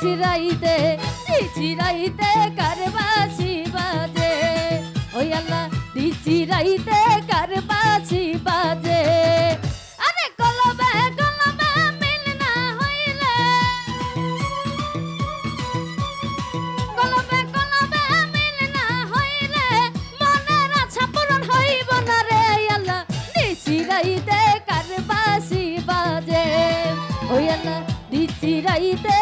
চিরাইতে চিরাইতে কারবাসি বাজে? ওই আল্লাহ চিরাইতে কারবাসি বাজে? আরে কলবে কলবে মিল না হইলে। কলবে কলবে মিল না হইলে মনের আশা পূরণ হইব না রে আল্লাহ। চিরাইতে কারবাসি বাজে? ওই আল্লাহ চিরাইতে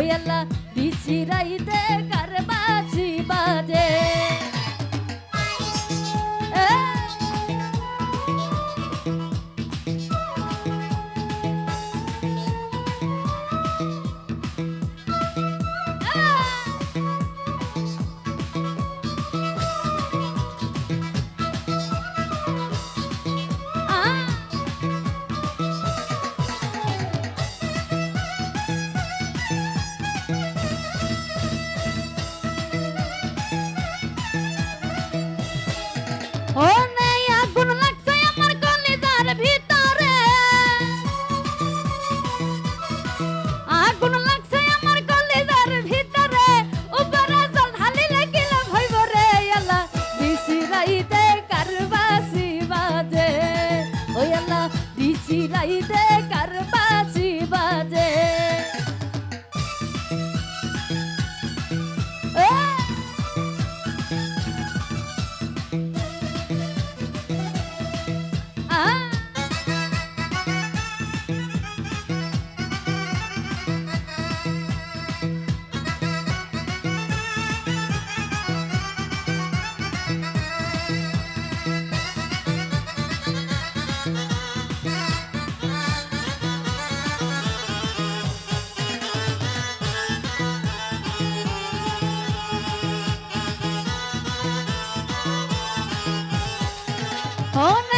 ওই আল্লাহ বিছিরাই দেখ ওই আল্লাহ দিছি রাইতে corazón.